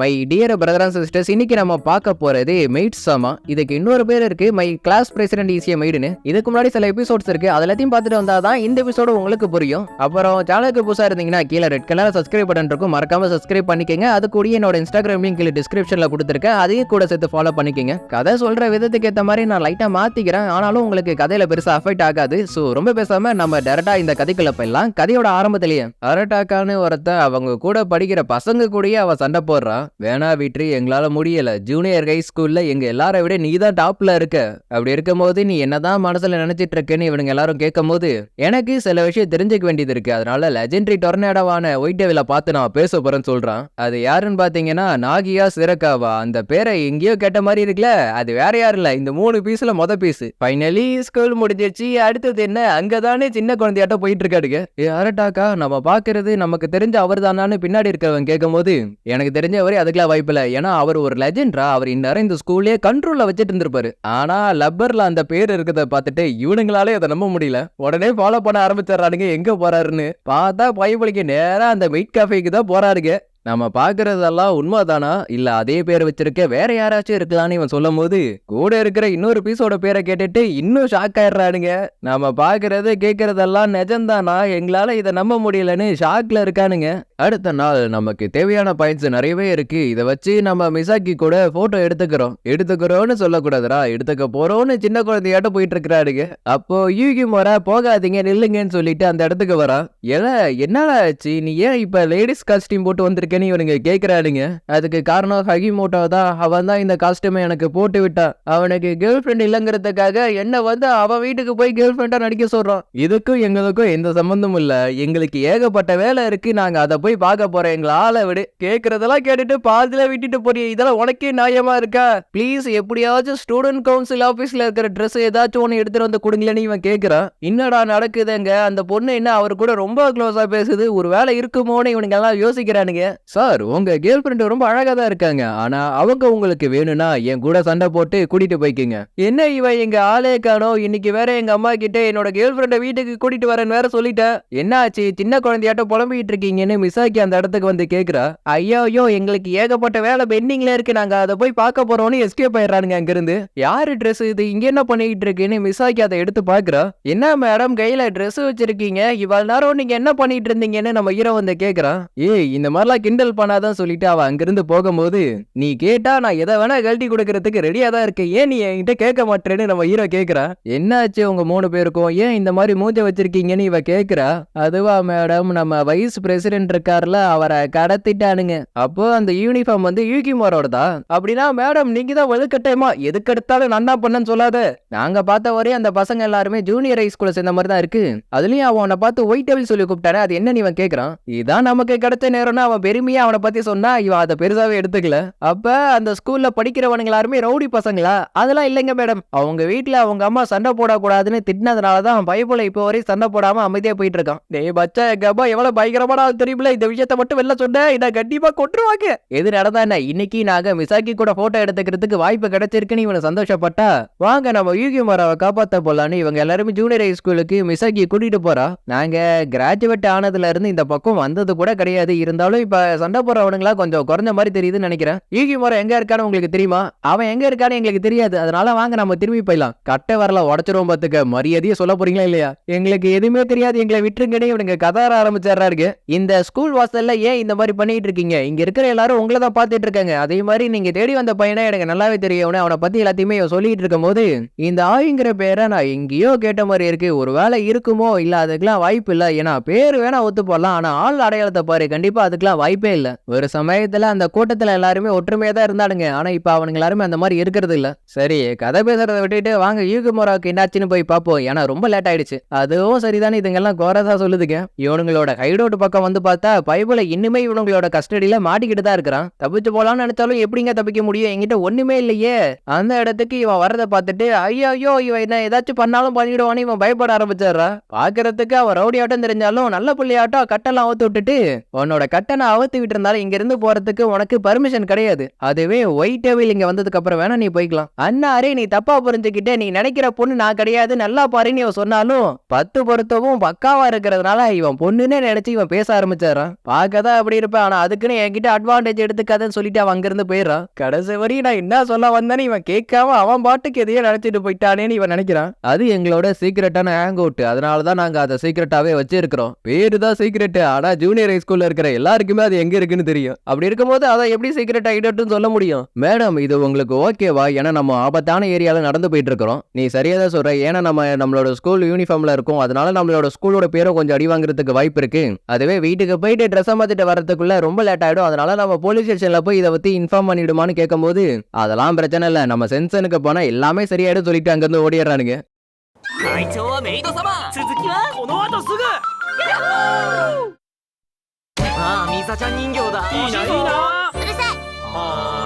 My dear brother and sisters இன்னைக்கு நம்ம பார்க்க போறது மெய்ட் சாமா இதுக்கு இன்னொரு பேர் இருக்கு. மை கிளாஸ் பிரசிடென்ட் ஈஸியா மெய்டுன்னு இதுக்கு முன்னாடி சில எபிசோட்ஸ் இருக்கு. அது எல்லாத்தையும் பார்த்துட்டு வந்தா தான் இந்த எபிசோடு உங்களுக்கு புரியும். அப்புறம் சேனலுக்கு புதுசா இருந்தீங்கன்னா கீழே ரெட் கலர் சப்ஸ்கிரைப் பட்டன் இருக்கும். மறக்காம சப்ஸ்கிரைப் பண்ணிக்கங்க. அது கூட என்னோட இன்ஸ்டாகிராம் லிங்க் கீழே டிஸ்கிரிப்ஷன்ல கொடுத்துருக்கேன். அதையும் கூட சேர்த்து ஃபாலோ பண்ணிக்கங்க. கதை சொல்ற விதத்துக்கு ஏற்ற மாதிரி நான் லைட்டா மாத்திக்கிறேன். ஆனாலும் உங்களுக்கு கதையில பெருசா அஃபெக்ட் ஆகாது. ஸோ ரொம்ப பேசாம நம்ம டேரக்டா இந்த கதைக்குள்ள போயிடலாம். கதையோட ஆரம்பத்திலேயே அரட்டாக்கான்னு ஒருத்தன் அவங்க கூட படிக்கிற பசங்க கூடயே அவ சண்டை போடுறான். வேணா விட்ரி எங்களால முடியல. ஜூனியர் ஹை ஸ்கூல்ல எங்க எல்லாரை விட நீ தான் டாப்ல இருக்க. அப்படி இருக்கும்போது நீ என்னதான் மனசுல நினைச்சிட்டு இருக்கேன்னு இவனுங்க எல்லாரும் கேட்கும் போது எனக்கு சில விஷயம் தெரிஞ்சுக்க வேண்டியது இருக்கு. அதனால லெஜெண்டரி டொர்னேடோவான ஒயிட் டெவில பார்த்து நான் பேச போறேன்னு சொல்கிறான் அது யாருன்னு பாத்தீங்கன்னா நாகியா சிறக்காவா? அந்த பேரை எங்கேயோ கேட்ட மாதிரி இருக்குல்ல? அது வேற யாரும் இல்லை. இந்த மூணு பீஸ்ல மொத பீஸ் ஃபைனலி ஸ்கூல் முடிஞ்சிருச்சு. அடுத்தது என்ன? அங்கதானே சின்ன குழந்தையாட்ட போயிட்டு இருக்காடுங்க யாரட்டாக்கா அரட்டாக்கா நம்ம பாக்குறது நமக்கு தெரிஞ்ச அவர் தானான்னு பின்னாடி இருக்கிறவன் கேட்கும் போது எனக்கு தெரிஞ்சவரே அதுக்கெல்லாம் வாய்ப்பில்ல ஏன்னா அவர் ஒரு லெஜெண்ட்ரா அவர் இந்நேரம் இந்த ஸ்கூல்லே கண்ட்ரோலில் வச்சுட்டு இருந்திருப்பாரு. ஆனால் லப்பரில் அந்த பேர் இருக்கிறத பார்த்துட்டு இவனுங்களாலே அதை நம்ப முடியல. உடனே ஃபாலோ பண்ண ஆரம்பிச்சிடறானுங்க. எங்கே போறாருன்னு. பார்த்தா பயப்பலிக்க நேராக அந்த வெயிட் காஃபேக்கு தான் போறாருங்க. நம்ம பாக்குறதெல்லாம் உண்மைதானா? இல்ல அதே பேர் வச்சிருக்க வேற யாராச்சும் இருக்கலாம்னு இவன் சொல்லும் போது கூட இருக்கிற இன்னொரு பீஸோட பேரை கேட்டுட்டு இன்னும் ஷாக் ஆயிடுறானுங்க. நம்ம பாக்குறது கேட்கறதெல்லாம் நிஜம்தானா? எங்களால இதை நம்ப முடியலன்னு ஷாக்ல இருக்கானுங்க. அடுத்த நாள் நமக்கு தேவையான பாயிண்ட்ஸ் நிறையவே இருக்கு. இதை வச்சு நம்ம மிசாக்கி கூட போட்டோ எடுத்துக்கிறோம். எடுத்துக்கிறோம்னு சொல்லக்கூடாதுரா எடுத்துக்க போறோம்னு சின்ன குழந்தையாட்ட போயிட்டு இருக்கிறாருங்க அப்போ யூகி முறை போகாதீங்க நில்லுங்கன்னு சொல்லிட்டு அந்த இடத்துக்கு வரான் ஏல என்னடா ஆச்சு? நீ ஏன் இப்ப லேடிஸ் காஸ்டியூம் போட்டு வந்திருக்கேன்னு இவனுங்க கேட்கிறாருங்க அதுக்கு காரணம் ஹகிமோட்டோ தான். அவன் தான் இந்த காஸ்டியூமை எனக்கு போட்டு விட்டான் அவனுக்கு கேர்ள் ஃப்ரெண்ட் இல்லைங்கிறதுக்காக என்ன வந்து அவன் வீட்டுக்கு போய் கேர்ள் ஃப்ரெண்டா நடிக்க சொல்றான். இதுக்கும் எங்களுக்கும் எந்த சம்பந்தமும் இல்ல. எங்களுக்கு ஏகப்பட்ட வேலை இருக்கு. நாங்க அதை போய் பார்க்க போறோம் எங்களை ஆளை விடு. கேட்கறதெல்லாம் கேட்டுட்டு பாதியில விட்டுட்டு போறிய. இதெல்லாம் உனக்கே நியாயமா இருக்கா? ப்ளீஸ் எப்படியாச்சும் ஸ்டூடெண்ட் கவுன்சில் ஆபீஸ்ல இருக்கிற ட்ரெஸ் ஏதாச்சும் ஒன்று எடுத்துட்டு வந்து கொடுங்களேன்னு இவன் கேட்கறான் என்னடா நடக்குதுங்க? அந்த பொண்ணு என்ன அவர் கூட ரொம்ப க்ளோஸா பேசுது? ஒரு வேலை இருக்குமோன்னு இவனுங்க எல்லாம் யோசிக்கிறானுங்க. சார் உங்க கேர்ள் ஃப்ரெண்ட் ரொம்ப அழகா தான் இருக்காங்க. ஆனா அவங்க உங்களுக்கு வேணும்னா என் கூட சண்டை போட்டு கூட்டிட்டு போய்க்குங்க. என்ன இவன் எங்க ஆளே காணோம்? இன்னைக்கு வேற எங்க அம்மா கிட்ட என்னோட கேர்ள் ஃப்ரெண்டை வீட்டுக்கு கூட்டிட்டு வரேன்னு வேற சொல்லிட்டேன். என்ன ஆச்சு சின்ன குழந்தையாட்ட புலம்பிட்டு இருக்கீங்கன்னு மிஸ் மிசாக்கி அந்த இடத்துக்கு வந்து கேட்குறா ஐயோ ஐயோ எங்களுக்கு ஏகப்பட்ட வேலை பெண்டிங்ல இருக்கு. நாங்க அதை போய் பார்க்க போறோம்னு எஸ்கேப் ஆயிடுறானுங்க அங்கிருந்து. யாரு ட்ரெஸ் இது? இங்க என்ன பண்ணிட்டு இருக்குன்னு மிசாக்கி அதை எடுத்து பாக்குறா என்ன மேடம் கையில ட்ரெஸ் வச்சிருக்கீங்க? இவ்வளவு நேரம் நீங்க என்ன பண்ணிட்டு இருந்தீங்கன்னு நம்ம ஹீரோ வந்து கேக்குறான் ஏய் இந்த மாதிரிலாம் கிண்டல் பண்ணாதான் சொல்லிட்டு அவ அங்கிருந்து போகும்போது நீ கேட்டா நான் எதை வேணா கழட்டி கொடுக்கறதுக்கு ரெடியா தான் இருக்கேன். ஏன் நீ என்கிட்ட கேட்க மாட்டேன்னு நம்ம ஹீரோ கேக்குறா. என்னாச்சு உங்க மூணு பேருக்கும்? ஏன் இந்த மாதிரி மூஞ்ச வச்சிருக்கீங்கன்னு இவ கேக்குறா. அதுவா மேடம் நம்ம வைஸ் பிரசிடென்ட் கார்ல அவரை கடத்திட்டானுங்க. அப்போ அந்த யூனிஃபார்ம் வந்து யூகிமாரோடதா அப்படின்னா மேடம் நீங்க தான் வலுக்கட்டாயமா எதுக்கு எடுத்தாலும் நன்னா பண்ணன்னு சொல்லாத. நாங்க பார்த்த வரையும் அந்த பசங்க எல்லாருமே ஜூனியர் ஹை ஸ்கூல்ல சேர்ந்த மாதிரி தான் இருக்கு. அதுலயும் அவன் அவனை பார்த்து ஒயிட் டெவில் சொல்லி கூப்பிட்டாரு அது என்ன இவன் கேக்குறான்? இதான் நமக்கு கிடைச்ச நேரம்னா அவன் பெருமையா அவனை பத்தி சொன்னா இவன் அதை பெருசாவே எடுத்துக்கல. அப்ப அந்த ஸ்கூல்ல படிக்கிறவனுங்க எல்லாருமே ரவுடி பசங்களா? அதெல்லாம் இல்லைங்க மேடம். அவங்க வீட்டுல அவங்க அம்மா சண்டை போடக்கூடாதுன்னு திட்டினதுனாலதான் அவன் பயப்புல இப்போ வரையும் சண்டை போடாம அமைதியா போயிட்டு இருக்கான். டேய் பச்சா எங்க அம்மா எவ்வளவு பயங்கரமான தெரியுமில்ல இந்த விஷயத்த மட்டும் வெளில சொன்னேன். இதை கண்டிப்பா கொட்டுருவாங்க எது நடந்தா என்ன? இன்னைக்கு நாங்க மிசாக்கி கூட போட்டோ எடுத்துக்கிறதுக்கு வாய்ப்பு கிடைச்சிருக்குன்னு இவனை சந்தோஷப்பட்டா? வாங்க நம்ம யூகி மராவை காப்பாத்த போலான்னு இவங்க எல்லாருமே ஜூனியர் ஹை ஸ்கூலுக்கு மிசாக்கி கூட்டிட்டு போறா. நாங்க கிராஜுவேட் ஆனதுல இருந்து இந்த பக்கம் வந்தது கூட கிடையாது. இருந்தாலும் இப்ப சண்டை போறவனுங்களா கொஞ்சம் குறைஞ்ச மாதிரி தெரியுதுன்னு நினைக்கிறேன். யூகி மரம் எங்க இருக்கான்னு உங்களுக்கு தெரியுமா? அவன் எங்க இருக்கான்னு எங்களுக்கு தெரியாது. அதனால வாங்க நம்ம திரும்பி போயிடலாம். கட்டை வரல உடச்சிரும் பாத்துக்க. மரியாதையே சொல்ல போறீங்களா இல்லையா? எங்களுக்கு எதுவுமே தெரியாது. எங்களை விட்டுருங்கன்னு இவனுங்க கதார ஆரம்பிச்சிடுறாரு இந்த ஸ்கூல் வாசல்ல ஏன் இந்த மாதிரி பண்ணிட்டு இருக்கீங்க இங்க இருக்கிற எல்லாரும் உங்களை தான் பார்த்துட்டு இருக்காங்க அதே மாதிரி நீங்க தேடி வந்த பையனை எனக்கு நல்லாவே தெரியும் அவனை பத்தி எல்லாத்தையுமே இவன் சொல்லிட்டு இருக்கும் போது இந்த ஆயுங்கிற பேரை நான் எங்கேயோ கேட்ட மாதிரி இருக்கு. ஒரு வேலை இருக்குமோ இல்ல அதுக்கெல்லாம் வாய்ப்பு இல்லை. ஏன்னா பேர் வேணா ஒத்து போடலாம். ஆனா ஆள் அடையாளத்தை பாரு. கண்டிப்பா அதுக்கெல்லாம் வாய்ப்பே இல்லை. ஒரு சமயத்துல அந்த கூட்டத்துல எல்லாருமே ஒற்றுமையா தான் இருந்தானுங்க. ஆனா இப்ப அவனுங்க எல்லாருமே அந்த மாதிரி இருக்கிறது இல்ல. சரி கதை பேசுறதை விட்டுட்டு வாங்க. யூகுமோராவுக்கு என்னாச்சுன்னு போய் பார்ப்போம் ஏன்னா ரொம்ப லேட் ஆயிடுச்சு. அதுவும் சரிதானே. இதுங்கெல்லாம் கோரதா சொல்லுதுங்க. இவனுங்களோட ஹைடோட் பக்கம் வந்து பார்த்தா பைபிள இன்னுமே இவங்களோட கஸ்டடியில மாட்டிக்கிட்டு தான் இருக்கிறான். தப்பிச்சு போலான்னு நினைச்சாலும் எப்படிங்க தப்பிக்க முடியும்? என்கிட்ட ஒண்ணுமே இல்லையே. அந்த இடத்துக்கு இவன் வரதை பார்த்துட்டு ஐயோ ஐயோ இவன் என்ன ஏதாச்சும் பண்ணாலும் பண்ணிடுவான்னு இவன் பயப்பட ஆரம்பிச்சிடுறா. பாக்குறதுக்கு அவன் ரவுடி ஆட்டம் தெரிஞ்சாலும் நல்ல பிள்ளையாட்டம் கட்டெல்லாம் அவுத்து விட்டுட்டு உன்னோட கட்டனை அவுத்து விட்டு இருந்தாலும் இங்க இருந்து போறதுக்கு உனக்கு பர்மிஷன் கிடையாது. அதுவே ஒயிட் டேபிள் இங்க வந்ததுக்கு அப்புறம் வேணா நீ போய்க்கலாம். அண்ணாரே நீ தப்பா புரிஞ்சுக்கிட்டே. நீ நினைக்கிற பொண்ணு நான் கிடையாது. நல்லா பாருன்னு இவன் சொன்னாலும் பத்து பொருத்தவும் பக்காவா இருக்கிறதுனால இவன் பொண்ணுன்னே நினைச்சு இவன் பேச ஆரம்பிச்சார் போயிடுறான் பார்க்க தான் அப்படி இருப்பேன். ஆனா அதுக்குன்னு என்கிட்ட அட்வான்டேஜ் எடுத்துக்காதன்னு சொல்லிட்டு அவன் அங்கிருந்து போயிடுறான் கடைசி வரையும் நான் என்ன சொல்ல வந்தேன்னு இவன் கேட்காம அவன் பாட்டுக்கு எதையோ நினைச்சிட்டு போயிட்டானேன்னு இவன் நினைக்கிறான். அது எங்களோட சீக்கிரட்டான ஹேங் அவுட் அதனால தான் நாங்க அதை சீக்கிரட்டாவே வச்சிருக்கிறோம். பேரு தான் சீக்கிரட் ஆனா ஜூனியர் ஹை ஸ்கூல்ல இருக்கிற எல்லாருக்குமே அது எங்க இருக்குன்னு தெரியும். அப்படி இருக்கும்போது அதை எப்படி சீக்கிரட் ஆகிட்டு சொல்ல முடியும்? மேடம் இது உங்களுக்கு ஓகேவா? ஏன்னா நம்ம ஆபத்தான ஏரியால நடந்து போயிட்டு இருக்கிறோம் நீ சரியா தான் சொல்ற. ஏன்னா நம்ம நம்மளோட ஸ்கூல் யூனிஃபார்ம்ல இருக்கோம். அதனால நம்மளோட ஸ்கூலோட பேரும் கொஞ்சம் அடி வாங்குறதுக்கு வாய்ப்பு இருக்கு. அதுவே வீட்டுக்கு போயிட்டு ட்ரெஸ் மாத்திட்டு வரதுக்குள்ள ரொம்ப லேட் ஆயிடும். அதனால நம்ம போலீஸ் ஸ்டேஷன்ல போய் இதை பத்தி இன்ஃபார்ம் பண்ணிடுமான்னு கேட்கும்போது அதெல்லாம் பிரச்சனை இல்ல. நம்ம சென்சனுக்கு போனா எல்லாமே சரியாயிடும் சொல்லிட்டு அங்கிருந்து ஓடிடுறானுங்க. 会長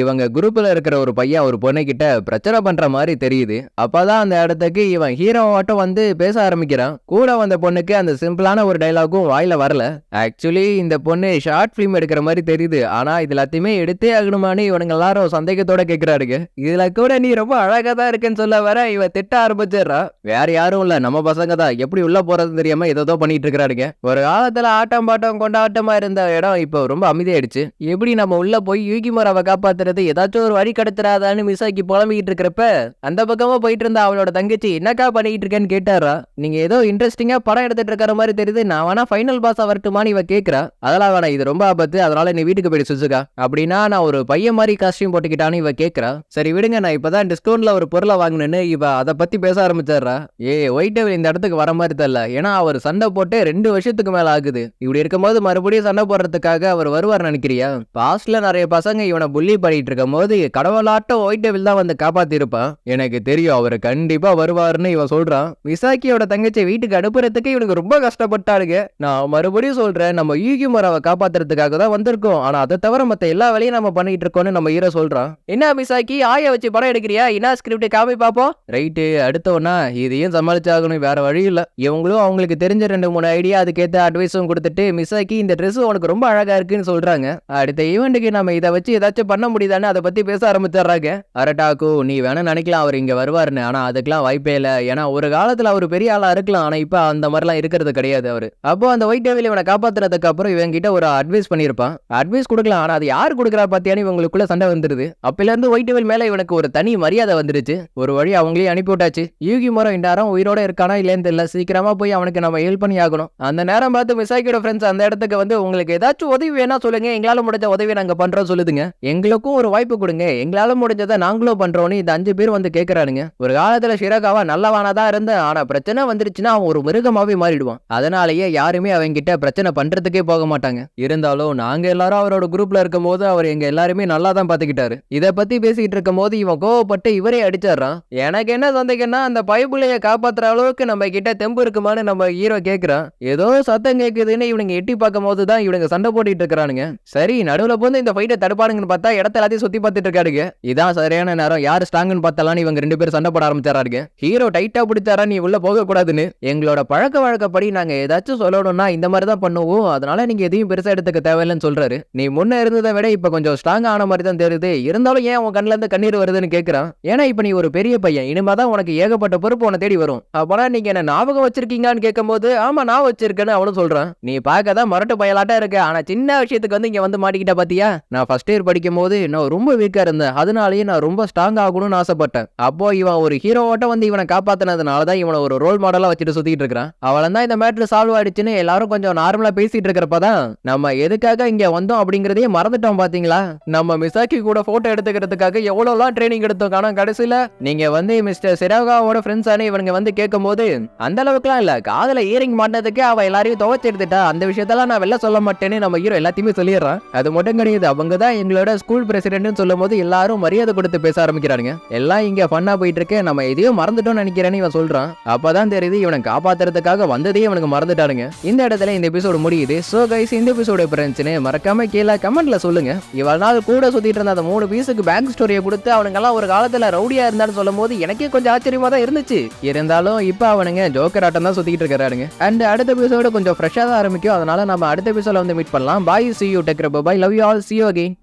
இவங்க குரூப்பில் இருக்கிற ஒரு பையன் ஒரு பொண்ணு கிட்ட பிரச்சனை பண்ற மாதிரி தெரியுது. அப்போதான் அந்த இடத்துக்கு இவன் ஹீரோ வந்து பேச ஆரம்பிக்கிறான். கூட வந்த பொண்ணுக்கு அந்த சிம்பிளான ஒரு டைலாகும் வாயில வரல. ஆக்சுவலி இந்த பொண்ணு ஷார்ட் ஃபிலிம் எடுக்கிற மாதிரி தெரியுது. ஆனால் இது எல்லாத்தையுமே எடுத்தே ஆகணுமான்னு இவனுங்க எல்லாரும் சந்தேகத்தோட கேட்குறாருங்க இதில் கூட நீ ரொம்ப அழகாக தான் இருக்குன்னு சொல்ல வர இவன் திட்ட ஆரம்பிச்சிடுறா. வேற யாரும் இல்லை. நம்ம பசங்க தான். எப்படி உள்ள போகிறதுன்னு தெரியாமல் ஏதோ பண்ணிட்டு இருக்கிறாருங்க. ஒரு காலத்தில் ஆட்டம் பாட்டம் கொண்டாட்டமாக இருந்த இடம் இப்போ ரொம்ப அமைதியாயிடுச்சு. எப்படி நம்ம உள்ள போய் யூகிமராவை கடத்துறது ஏதாச்சும் ஒரு வழி கடத்துறாதான்னு மிசாக்கி புலம்பிக்கிட்டு இருக்கிறப்ப அந்த பக்கமா போயிட்டு இருந்த அவளோட தங்கச்சி என்னக்கா பண்ணிட்டு இருக்கேன்னு கேட்டாரா? நீங்க ஏதோ இன்ட்ரெஸ்டிங்கா படம் எடுத்துட்டு இருக்கிற மாதிரி தெரியுது நான் வேணா ஃபைனல் பாஸ் வரட்டுமான்னு இவ கேக்குறா. அதெல்லாம் வேணாம் இது ரொம்ப ஆபத்து அதனால நீ வீட்டுக்கு போயிட்டு சுசுகா. அப்படின்னா நான் ஒரு பையன் மாதிரி காஸ்டியூம் போட்டுக்கிட்டான்னு இவ கேக்குறா. சரி விடுங்க நான் இப்பதான் டிஸ்கவுண்ட்ல ஒரு பொருளை வாங்கினேன்னு இவ அதை பத்தி பேச ஆரம்பிச்சிடுறா. ஏ ஒயிட் டெவில் இந்த இடத்துக்கு வர மாதிரி தெரியல. ஏன்னா அவர் சண்டை போட்டு ரெண்டு வருஷத்துக்கு மேல ஆகுது. இப்படி இருக்கும்போது மறுபடியும் சண்டை போடுறதுக்காக அவர் வருவார் நினைக்கிறியா? பாஸ்ட்ல நிறைய பசங்க இவனை புள்ளி பண்ணிட்டு இருக்கும் போது கடவுளாட்டம் ஒயிட் டெவில் தான் வந்து காப்பாத்திருப்பான் எனக்கு தெரியும் அவர் கண்டிப்பா வருவாருன்னு இவன் சொல்றான். விசாக்கியோட தங்கச்சி வீட்டுக்கு அனுப்புறதுக்கு இவனுக்கு ரொம்ப கஷ்டப்பட்டாருங்க நான் மறுபடியும் சொல்றேன் நம்ம யூகி மராவை காப்பாத்துறதுக்காக தான் வந்திருக்கோம். ஆனா அதை தவிர மத்த எல்லா வேலையும் நம்ம பண்ணிட்டு இருக்கோம்னு நம்ம ஹீரோ சொல்றான். என்ன விசாக்கி ஆய வச்சு படம் எடுக்கிறியா? என்ன ஸ்கிரிப்ட் காமி பாப்போம் ரைட்டு அடுத்தவனா இதையும் சமாளிச்சாகணும் வேற வழி இல்ல. இவங்களும் அவங்களுக்கு தெரிஞ்ச ரெண்டு மூணு ஐடியா அதுக்கேத்த அட்வைஸும் கொடுத்துட்டு மிசாக்கி இந்த ட்ரெஸ் உனக்கு ரொம்ப அழகா இருக்குன்னு சொல்றாங்க. அடுத்த ஈவெண்ட்டுக்கு நம்ம இதை வச்சு ஏதாச்சும் பண்ண முடியும்? அப்படிதானே அதை பற்றி பேச ஆரம்பிச்சிடுறாங்க. அரட்டாக்கு நீ வேணா நினைக்கலாம் அவர் இங்கே வருவார்னு ஆனால் அதுக்கெலாம் வாய்ப்பே இல்லை. ஏன்னா ஒரு காலத்தில் அவர் பெரிய ஆளாக இருக்கலாம். ஆனால் இப்போ அந்த மாதிரிலாம் இருக்கிறது கிடையாது அவர். அப்போ அந்த ஒயிட் டேவில் இவனை காப்பாத்துறதுக்கு அப்புறம் இவங்கிட்ட ஒரு அட்வைஸ் பண்ணியிருப்பான். அட்வைஸ் கொடுக்கலாம். ஆனால் அது யார் கொடுக்குறா பாத்தியான்னு இவங்களுக்குள்ள சண்டை வந்துருது. அப்போலேருந்து ஒயிட் டேவில் மேலே இவனுக்கு ஒரு தனி மரியாதை வந்துருச்சு. ஒரு வழி அவங்களையும் அனுப்பி விட்டாச்சு. யூகி மரம் இண்டாரம் உயிரோட இருக்கானா இல்லைன்னு தெரியல. சீக்கிரமாக போய் அவனுக்கு நம்ம ஹெல்ப் பண்ணி ஆகணும். அந்த நேரம் பார்த்து மிசாக்கியோட ஃப்ரெண்ட்ஸ் அந்த இடத்துக்கு வந்து உங்களுக்கு ஏதாச்சும் உதவி வேணா சொல்லுங்க. எங்களால் முடிஞ்ச உதவி நாங்கள் பண்ணுறோம் சொல்லுதுங்க. எங்களுக்கும் ஒரு வாய்ப்பு கொடுங்க. எங்களால முடிஞ்சதை நாங்களும் பண்றோம்னு இந்த அஞ்சு பேர் வந்து கேட்கறானுங்க ஒரு காலத்துல ஷிரகாவா நல்லவானா தான் ஆனா பிரச்சனை வந்துருச்சுன்னா அவன் ஒரு மிருகமாவே மாறிடுவான். அதனாலேயே யாருமே அவங்க கிட்ட பிரச்சனை பண்றதுக்கே போக மாட்டாங்க. இருந்தாலும் நாங்க எல்லாரும் அவரோட குரூப்ல இருக்கும் போது அவர் எங்க எல்லாருமே நல்லா தான் பாத்துக்கிட்டாரு. இதை பத்தி பேசிக்கிட்டு இருக்கும் போது இவன் கோவப்பட்டு இவரே அடிச்சிடுறான். எனக்கு என்ன சந்தேகம்னா அந்த பைபிளைய காப்பாத்துற அளவுக்கு நம்ம கிட்ட தெம்பு இருக்குமான்னு நம்ம ஹீரோ கேக்குறான். ஏதோ சத்தம் கேக்குதுன்னு இவனுங்க எட்டி பார்க்கும் போது தான் இவனுங்க சண்டை போட்டுட்டு இருக்கிறானுங்க. சரி நடுவில் போது இந்த ஃபைட்டை தடுப்பானுங்கன்னு பார்த்தா இடத்த எல்லாத்தையும் சுத்தி பார்த்துட்டு இருக்காருங்க. இதான் சரியான நேரம். யார் ஸ்ட்ராங்னு பார்த்தாலும் இவங்க ரெண்டு பேரும் சண்டை போட ஆரம்பிச்சாருங்க ஹீரோ டைட்டா பிடிச்சாரா? நீ உள்ள போக கூடாதுன்னு எங்களோட பழக்க வழக்கப்படி நாங்க ஏதாச்சும் சொல்லணும்னா இந்த மாதிரி தான் பண்ணுவோம். அதனால நீங்க எதையும் பெருசா எடுத்துக்க தேவையில்லைன்னு சொல்றாரு. நீ முன்ன இருந்ததை விட இப்ப கொஞ்சம் ஸ்ட்ராங் ஆன மாதிரி தான் தெரியுது. இருந்தாலும் ஏன் உன் கண்ணுல இருந்து கண்ணீர் வருதுன்னு கேக்குறான்? ஏன்னா இப்ப நீ ஒரு பெரிய பையன். இனிமே தான் உனக்கு ஏகப்பட்ட பொறுப்பு உன தேடி வரும். அப்பனா நீங்க என்ன ஞாபகம் வச்சிருக்கீங்கன்னு கேட்கும்போது ஆமா நான் வச்சிருக்கேன்னு அவனும் சொல்றான். நீ பார்க்க தான் மரட்டு பயலாட்டா இருக்க. ஆனா சின்ன விஷயத்துக்கு வந்து இங்க வந்து மாட்டிக்கிட்ட பாத்தியா? நான் ஃபர்ஸ்ட் இயர் படிக்கும் போது நான் ரொம்ப வீக்கா இருந்தேன். அதனாலேயே நான் ரொம்ப ஸ்ட்ராங் ஆகணும்னு ஆசைப்பட்டேன். அப்போ இவன் ஒரு ஹீரோவோட்ட வந்து இவனை காப்பாத்தினதுனால தான் இவனை ஒரு ரோல் மாடலாக வச்சுட்டு சுத்திட்டு இருக்கிறான். அவளை தான் இந்த மேட்ரு சால்வ் ஆயிடுச்சுன்னு எல்லாரும் கொஞ்சம் நார்மலாக பேசிட்டு இருக்கிறப்ப தான் நம்ம எதுக்காக இங்கே வந்தோம் அப்படிங்கறதையே மறந்துட்டோம் பாத்தீங்களா? நம்ம மிசாக்கி கூட போட்டோ எடுத்துக்கிறதுக்காக எவ்வளோலாம் ட்ரைனிங் எடுத்தோம்? ஆனால் கடைசியில நீங்க வந்து மிஸ்டர் சிராகாவோட ஃப்ரெண்ட்ஸ் இவனுங்க வந்து கேட்கும் போது அந்த அளவுக்குலாம் இல்ல. காதுல இயரிங் மாட்டினதுக்கே அவள் எல்லாரையும் துவைச்சு எடுத்துட்டா. அந்த விஷயத்தெல்லாம் நான் வெளில சொல்ல மாட்டேன்னு நம்ம ஹீரோ எல்லாத்தையுமே சொல்லிடுறான். அது மட்டும் கிடையாது. அவங்க தான் எங்களோட ஸ்கூல் பிரசிடென்ட்னு சொல்லும் போது எல்லாரும் மரியாதை கொடுத்து பேச ஆரம்பிக்கிறாருங்க. எல்லாம் இங்க ஃபன்னா போயிட்டு இருக்கு நம்ம எதையோ மறந்துட்டோம்னு நினைக்கிறேன்னு இவன் சொல்றான். அப்பதான் தெரியுது இவனை காப்பாத்துறதுக்காக வந்ததே இவனுக்கு மறந்துட்டானுங்க இந்த இடத்துல இந்த எபிசோடு முடியுது. சோ கைஸ் இந்த எபிசோடு பிரிஞ்சுன்னு மறக்காம கீழே கமெண்ட்ல சொல்லுங்க. இவ்வளவு நாள் கூட சுத்திட்டு இருந்த அந்த மூணு பீஸுக்கு பேக் ஸ்டோரியை கொடுத்து அவனுங்கெல்லாம் ஒரு காலத்துல ரவுடியா இருந்தாலும் சொல்லும் போது எனக்கே கொஞ்சம் ஆச்சரியமா தான் இருந்துச்சு. இருந்தாலும் இப்ப அவனுங்க ஜோக்கர் ஆட்டம் தான் சுத்திட்டு இருக்கிறாருங்க அண்ட் அடுத்த எபிசோடு கொஞ்சம் ஃப்ரெஷ்ஷாக தான் ஆரம்பிக்கும். அதனால நம்ம அடுத்த எபிசோட வந்து மீட் பண்ணலாம். Bye see you டெக்ரப் bye love you all see you again